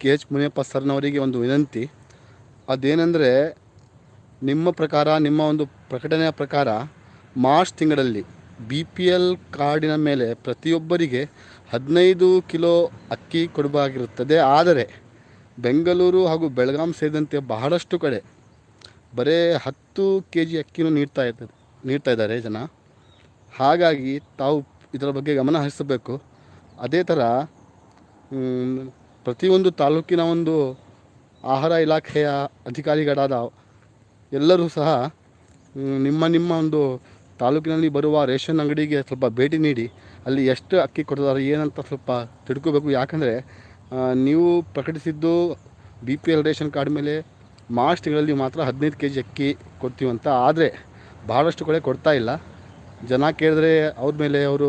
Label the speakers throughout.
Speaker 1: K H Muniyappa ಸರ್ನವರಿಗೆ ಒಂದು ವಿನಂತಿ. ಅದೇನೆಂದರೆ, ನಿಮ್ಮ ಪ್ರಕಾರ, ನಿಮ್ಮ ಒಂದು ಪ್ರಕಟಣೆಯ ಪ್ರಕಾರ, ಮಾರ್ಚ್ ತಿಂಗಳಲ್ಲಿ ಬಿ ಪಿ ಎಲ್ ಕಾರ್ಡಿನ ಮೇಲೆ ಪ್ರತಿಯೊಬ್ಬರಿಗೆ ಹದಿನೈದು ಕಿಲೋ ಅಕ್ಕಿ ಕೊಡಬೇಕಾಗಿರುತ್ತದೆ ಆದರೆ, ಬೆಂಗಳೂರು ಹಾಗೂ ಬೆಳಗಾಂ ಸೇರಿದಂತೆ ಬಹಳಷ್ಟು ಕಡೆ ಬರೀ ಹತ್ತು ಕೆ ಜಿ ಅಕ್ಕಿನೂ ನೀಡ್ತಾ ಇರ್ತದೆ ನೀಡ್ತಾ ಇದ್ದಾರೆ ಜನ. ಹಾಗಾಗಿ ತಾವು ಇದರ ಬಗ್ಗೆ ಗಮನ ಹರಿಸಬೇಕು. ಅದೇ ಥರ ಪ್ರತಿಯೊಂದು ತಾಲೂಕಿನ ಒಂದು ಆಹಾರ ಇಲಾಖೆಯ ಅಧಿಕಾರಿಗಳಾದ ಎಲ್ಲರೂ ಸಹ ನಿಮ್ಮ ನಿಮ್ಮ ಒಂದು ತಾಲೂಕಿನಲ್ಲಿ ಬರುವ ರೇಷನ್ ಅಂಗಡಿಗೆ ಸ್ವಲ್ಪ ಭೇಟಿ ನೀಡಿ, ಅಲ್ಲಿ ಎಷ್ಟು ಅಕ್ಕಿ ಕೊಡ್ತಾರೆ, ಏನಂತ ಸ್ವಲ್ಪ ತಿಳ್ಕೋಬೇಕು. ಯಾಕಂದರೆ ನೀವು ಪ್ರಕಟಿಸಿದ್ದು B P L ration card ಮೇಲೆ ಮಾರ್ಚ್ ತಿಂಗಳಲ್ಲಿ ಮಾತ್ರ ಹದಿನೈದು ಕೆ ಜಿ ಅಕ್ಕಿ ಕೊಡ್ತೀವಂತ ಆದರೆ ಭಾಳಷ್ಟು ಕಡೆ ಕೊಡ್ತಾ ಇಲ್ಲ. ಜನ ಕೇಳಿದ್ರೆ ಅವ್ರ ಮೇಲೆ ಅವರು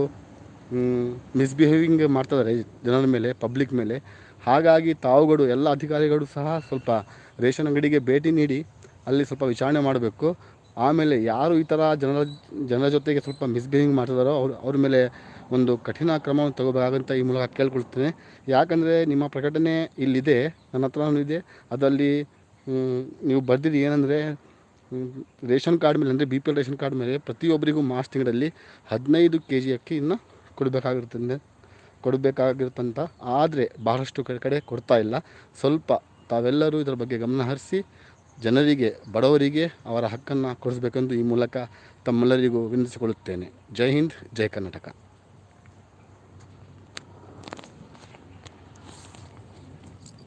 Speaker 1: ಮಿಸ್ಬಿಹೇವಿಂಗ್ ಮಾಡ್ತಿದ್ದಾರೆ ಜನರ ಮೇಲೆ ಪಬ್ಲಿಕ್ ಮೇಲೆ. ಹಾಗಾಗಿ ತಾವುಗಳು ಎಲ್ಲ ಅಧಿಕಾರಿಗಳು ಸಹ ಸ್ವಲ್ಪ ರೇಷನ್ ಅಂಗಡಿಗೆ ಭೇಟಿ ನೀಡಿ ಅಲ್ಲಿ ಸ್ವಲ್ಪ ವಿಚಾರಣೆ ಮಾಡಬೇಕು. ಆಮೇಲೆ ಯಾರು ಈ ಥರ ಜನರ ಜನರ ಜೊತೆಗೆ ಸ್ವಲ್ಪ ಮಿಸ್ಬಿಹೇವಿಂಗ್ ಮಾಡ್ತಿದ್ದಾರೋ ಅವ್ರು, ಅವ್ರ ಮೇಲೆ ಒಂದು ಕಠಿಣ ಕ್ರಮವನ್ನು ತಗೋಬೇಕಾಗಂತ ಈ ಮೂಲಕ ಕೇಳ್ಕೊಳ್ತೇನೆ. ಯಾಕಂದರೆ ನಿಮ್ಮ ಪ್ರಕಟಣೆ ಇಲ್ಲಿದೆ, ನನ್ನ ಹತ್ರನೂ ಇದೆ. ಅದರಲ್ಲಿ ನೀವು ಬರೆದಿದ್ದು ಏನಂದರೆ ರೇಷನ್ ಕಾರ್ಡ್ ಮೇಲೆ ಅಂದರೆ B P L ration card ಮೇಲೆ ಪ್ರತಿಯೊಬ್ಬರಿಗೂ ಮಾರ್ಚ್ ತಿಂಗಳಲ್ಲಿ ಹದಿನೈದು ಕೆ ಜಿ ಅಕ್ಕಿ ಇನ್ನು ಕೊಡಬೇಕಾಗಿರ್ತದೆ ಕೊಡಬೇಕಾಗಿರುತ್ತಂತ. ಆದರೆ ಬಹಳಷ್ಟು ಕಡೆ ಕಡೆ ಕೊಡ್ತಾ ಇಲ್ಲ. ಸ್ವಲ್ಪ ತಾವೆಲ್ಲರೂ ಇದರ ಬಗ್ಗೆ ಗಮನ ಹರಿಸಿ, ಜನರಿಗೆ, ಬಡವರಿಗೆ ಅವರ ಹಕ್ಕನ್ನು ಕೊಡಿಸ್ಬೇಕೆಂದು ಈ ಮೂಲಕ ತಮ್ಮೆಲ್ಲರಿಗೂ ವಿನಂತಿಸಿಕೊಳ್ಳುತ್ತೇನೆ. ಜೈ ಹಿಂದ್, ಜೈ ಕರ್ನಾಟಕ.